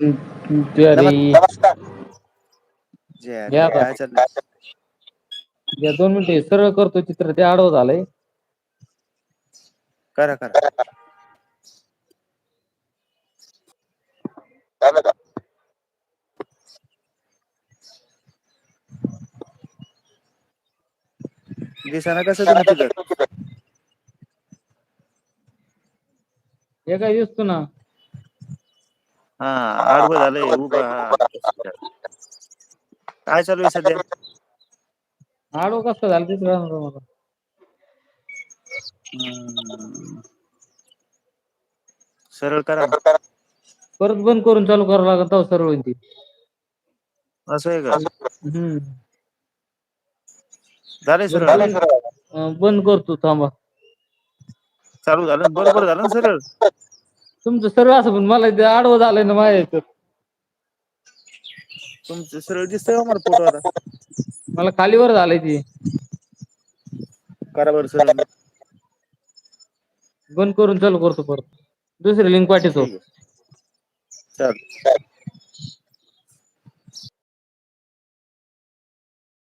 नमस्कार. जय घ्या रे आता काय चाललंय? या दोन मिनिटे सरळ करतो चित्र ते आडव झालंय. करा करा. दिसाना कसं तुम्ही हे काय दिसतो ना? हा आडवं झालंय उभं काय चालू आहे सध्या? आडव कसं झालं तेच कळना मला हम्म. सरळ करा ना परत बंद करून चालू करावं लागल तवा सरळ होईल ती. असं आहे का? हम्म. झालंय सरळ. अ बंद करतो थांबा. चालू झालं? बरोबर झालं ना सरळ? तुमचं सर्व असं पण मला ते आडव झालंय ना माझ्या याच्यात तुमचं सरळ दिसतंय मला फोटो आता? मला खाली वर झालंय ते. करा बरं सरळ. मग बंद करून चालू करतो परत. दुसरी लिंक पाठवतो. चालतंय